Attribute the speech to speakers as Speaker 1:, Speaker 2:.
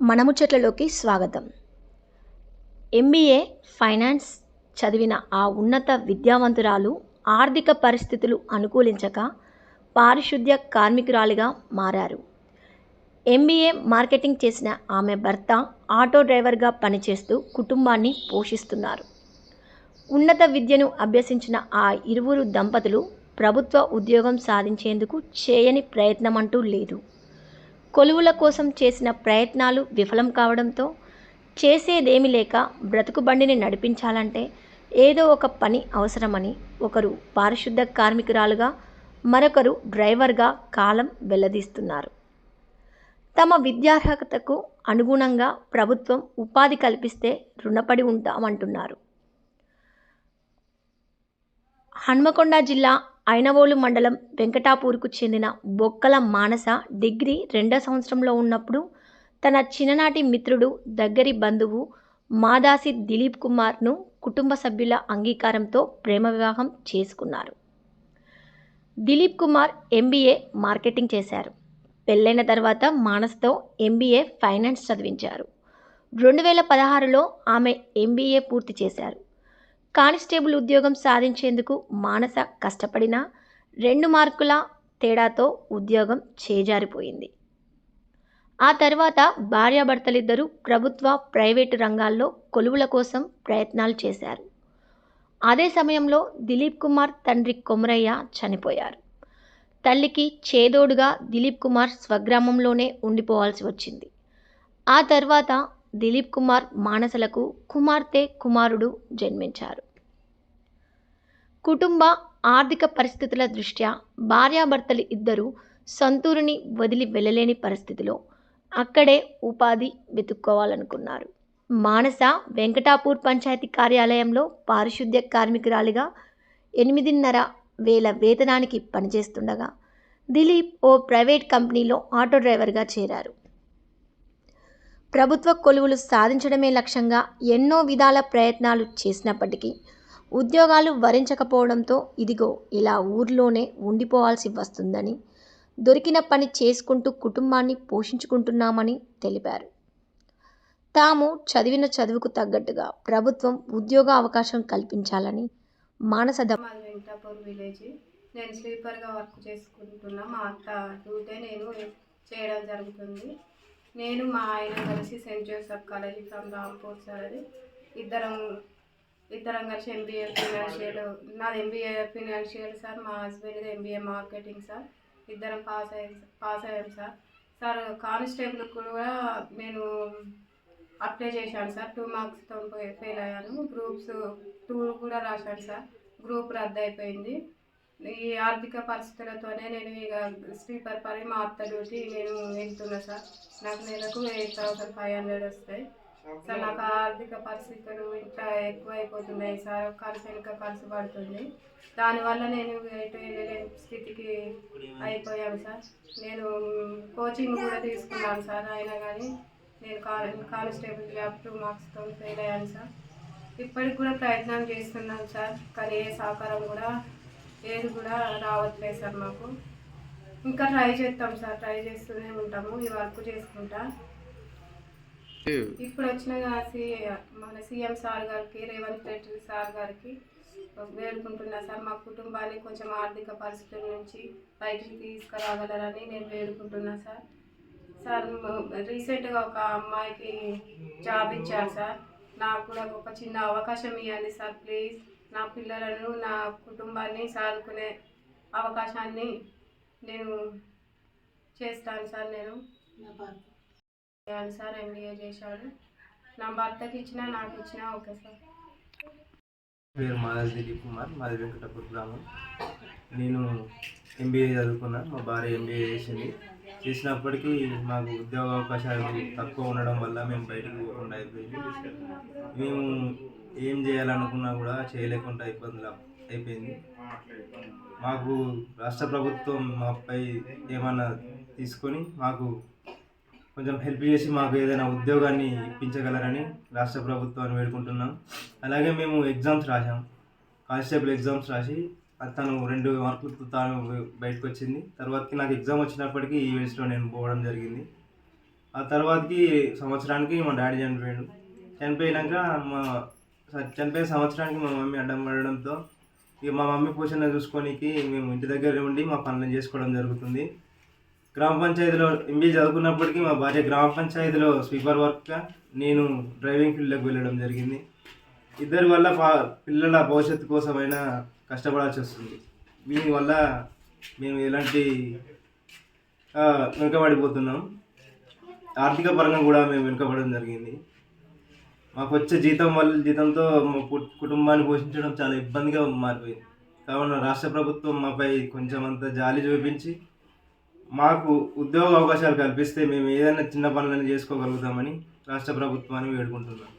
Speaker 1: మనముచ్చట్లలోకి స్వాగతం. MBA finance చదివిన ఆ ఉన్నత విద్యావంతురాలు ఆర్థిక పరిస్థితులు అనుకూలించక పారిశుద్ధ్య కార్మికురాలిగా మారారు. ఎంబీఏ మార్కెటింగ్ చేసిన ఆమె భర్త ఆటో డ్రైవర్గా పనిచేస్తూ కుటుంబాన్ని పోషిస్తున్నారు. ఉన్నత విద్యను అభ్యసించిన ఆ ఇరువురు దంపతులు ప్రభుత్వ ఉద్యోగం సాధించేందుకు చేయని ప్రయత్నమంటూ లేదు. కొలువుల కోసం చేసిన ప్రయత్నాలు విఫలం కావడంతో చేసేదేమి లేక బ్రతుకు బండిని నడిపించాలంటే ఏదో ఒక పని అవసరమని ఒకరు పారిశుద్ధ కార్మికురాలుగా మరొకరు డ్రైవర్గా కాలం వెల్లదీస్తున్నారు తమ విద్యార్హతకు అనుగుణంగా ప్రభుత్వం ఉపాధి కల్పిస్తే రుణపడి ఉంటామంటున్నారు. హన్మకొండ జిల్లా ఐనవోలు మండలం వెంకటాపూర్కు చెందిన బొక్కల మానస డిగ్రీ రెండో సంవత్సరంలో ఉన్నప్పుడు తన చిన్ననాటి మిత్రుడు దగ్గరి బంధువు మాదాసి దిలీప్ కుమార్ను కుటుంబ సభ్యుల అంగీకారంతో ప్రేమ వివాహం చేసుకున్నారు. దిలీప్ కుమార్ ఎంబీఏ మార్కెటింగ్ చేశారు. పెళ్ళైన తర్వాత మానస్తో ఎంబీఏ ఫైనాన్స్ చదివించారు. రెండు వేల పదహారులో ఆమె ఎంబీఏ పూర్తి చేశారు. కానిస్టేబుల్ ఉద్యోగం సాధించేందుకు మానస కష్టపడినా రెండు మార్కుల తేడాతో ఉద్యోగం చేజారిపోయింది. ఆ తర్వాత భార్యాభర్తలిద్దరూ ప్రభుత్వ ప్రైవేటు రంగాల్లో కొలువుల కోసం ప్రయత్నాలు చేశారు. అదే సమయంలో దిలీప్ కుమార్ తండ్రి కొమరయ్య చనిపోయారు. తల్లికి చేదోడుగా దిలీప్ కుమార్ స్వగ్రామంలోనే ఉండిపోవాల్సి వచ్చింది. ఆ తర్వాత దిలీప్ కుమార్ మానసలకు కుమార్తె కుమారుడు జన్మించారు. కుటుంబ ఆర్థిక పరిస్థితుల దృష్ట్యా భార్యాభర్తలు ఇద్దరూ సొంతూరుని వదిలి వెళ్ళలేని పరిస్థితిలో అక్కడే ఉపాధి వెతుక్కోవాలనుకున్నారు. మానస వెంకటాపూర్ పంచాయతీ కార్యాలయంలో పారిశుద్ధ్య కార్మికురాలిగా ఎనిమిదిన్నర వేల వేతనానికి పనిచేస్తుండగా దిలీప్ ఓ ప్రైవేట్ కంపెనీలో ఆటో డ్రైవర్గా చేరారు. ప్రభుత్వ కొలువులు సాధించడమే లక్ష్యంగా ఎన్నో విధాల ప్రయత్నాలు చేసినప్పటికీ ఉద్యోగాలు వరించకపోవడంతో ఇదిగో ఇలా ఊర్లోనే ఉండిపోవాల్సి వస్తుందని దొరికిన పని చేసుకుంటూ కుటుంబాన్ని పోషించుకుంటున్నామని తెలిపారు. తాము చదివిన చదువుకు తగ్గట్టుగా ప్రభుత్వం ఉద్యోగ అవకాశం కల్పించాలని మానస
Speaker 2: వెంకటాపూర్ విలేజ్. నేను స్లీపర్గా వర్క్ చేసుకుంటున్నా. మా అత్త డ్యూటీ నేను చేయడం జరుగుతుంది. నేను మా ఆయన కలిసి saint Joseph college from Rampur sir అది. ఇద్దరం ఇద్దరం కలిసి ఎంబీఏ ఫినాన్షియల్ నాది ఎంబీఏ ఫినాన్షియల్ సార్ మా హస్బెండ్ ఎంబీఏ మార్కెటింగ్ సార్ ఇద్దరం పాస్ అయ్యాం పాస్ అయ్యాం సార్ సార్ కానిస్టేబుల్ కూడా నేను అప్లై చేశాను సార్ టూ మార్క్స్తో ఫెయిల్ అయ్యాను. గ్రూప్స్ టూ కూడా రాశాను సార్ గ్రూప్ రద్దు అయిపోయింది. ఈ ఆర్థిక పరిస్థితులతోనే నేను ఇక స్లీపర్ పని మా అత్త డ్యూటీ నేను వెళ్తున్నా సార్. నాకు నెలకు ఎయిట్ థౌసండ్ ఫైవ్ హండ్రెడ్ వస్తాయి. సార్ నాకు ఆర్థిక పరిస్థితులు ఇట్లా ఎక్కువ అయిపోతున్నాయి సార్ ఖర్చు వెనుక ఖర్చు పడుతుంది. దానివల్ల నేను ఎటు వెళ్ళలేని స్థితికి అయిపోయాను సార్. నేను కోచింగ్ కూడా తీసుకున్నాను సార్. అయినా కానీ నేను కా కానిస్టేబుల్ జాబ్ టూ మార్క్స్తో ఫెయిల్ అయ్యాను సార్. ఇప్పటికి కూడా ప్రయత్నం చేస్తున్నాను సార్. కానీ ఏ సహకారం కూడా ఏది కూడా రావట్లేదు సార్ మాకు. ఇంకా ట్రై చేస్తాం సార్ ట్రై చేస్తూనే ఉంటాము ఈ వర్క్ చేసుకుంటా. ఇప్పుడు వచ్చిన మన సీఎం సార్ గారికి రేవంత్ రెడ్డి సార్ గారికి వేడుకుంటున్నా సార్. మా కుటుంబాన్ని కొంచెం ఆర్థిక పరిస్థితుల నుంచి బయటికి తీసుకురాగలరని నేను వేడుకుంటున్నా సార్. సార్ రీసెంట్గా ఒక అమ్మాయికి జాబ్ ఇచ్చారు సార్. నాకు కూడా ఒక చిన్న అవకాశం ఇవ్వండి సార్ ప్లీజ్. నా పిల్లలను నా కుటుంబాన్ని సాదుకునే అవకాశాన్ని నేను చేస్తాను సార్ నేను. చేయాలి సార్ ఎంబీఏ చేశాడు నా భర్తకి ఇచ్చినా నాకు ఇచ్చినా ఓకే సార్.
Speaker 3: పేరు మాదాస్ దిలీప్ కుమార్ మాది వెంకటపూర్ గ్రామం. నేను ఎంబీఏ చదువుకున్నాను మా భార్య ఎంబీఏ చేసింది. చేసినప్పటికీ మాకు ఉద్యోగ అవకాశాలు తక్కువ ఉండడం వల్ల మేము బయటకు పోకుండా అయిపోయింది మేము ఏం చేయాలనుకున్నా కూడా చేయలేకుండా ఇబ్బందులు అయిపోయింది. మాకు రాష్ట్ర ప్రభుత్వం మాపై ఏమన్నా తీసుకొని మాకు కొంచెం హెల్ప్ చేసి మాకు ఏదైనా ఉద్యోగాన్ని ఇప్పించగలరని రాష్ట్ర ప్రభుత్వాన్ని వేడుకుంటున్నాం. అలాగే మేము ఎగ్జామ్స్ రాసాం కానిస్టేబుల్ ఎగ్జామ్స్ రాసి తను రెండు మార్కులతో తాను బయటకు వచ్చింది తర్వాతకి నాకు ఎగ్జామ్ వచ్చినప్పటికీ ఈవెంట్స్లో నేను పోవడం జరిగింది. ఆ తర్వాతకి సంవత్సరానికి మా డాడీ చనిపోయాడు. చనిపోయాక మా చనిపోయిన సంవత్సరానికి మా మమ్మీ అడ్డం పడడంతో ఇక మా మమ్మీ పోషణ చూసుకోనికి మేము ఇంటి దగ్గర ఉండి మా పనులను చేసుకోవడం జరుగుతుంది. గ్రామ పంచాయతీలో ఎంబీఏ చదువుకున్నప్పటికీ మా భార్య గ్రామ పంచాయతీలో స్వీపర్ వర్క్గా నేను డ్రైవింగ్ ఫీల్డ్లోకి వెళ్ళడం జరిగింది. ఇద్దరి వల్ల పా పిల్లల భవిష్యత్తు కోసమైనా కష్టపడాల్సి వస్తుంది. దీనివల్ల మేము ఎలాంటి వెనుకబడిపోతున్నాం. ఆర్థిక పరంగా కూడా మేము వెనుకబడడం జరిగింది. మాకు వచ్చే జీతం వల్ల జీతంతో మా కుటుంబాన్ని పోషించడం చాలా ఇబ్బందిగా మారిపోయింది. కావున రాష్ట్ర ప్రభుత్వం మాపై కొంచెం అంత జాలి చూపించి మాకు ఉద్యోగ అవకాశాలు కల్పిస్తే మేము ఏదైనా చిన్న పనులను చేసుకోగలుగుతామని రాష్ట్ర ప్రభుత్వాన్ని వేడుకుంటున్నాం.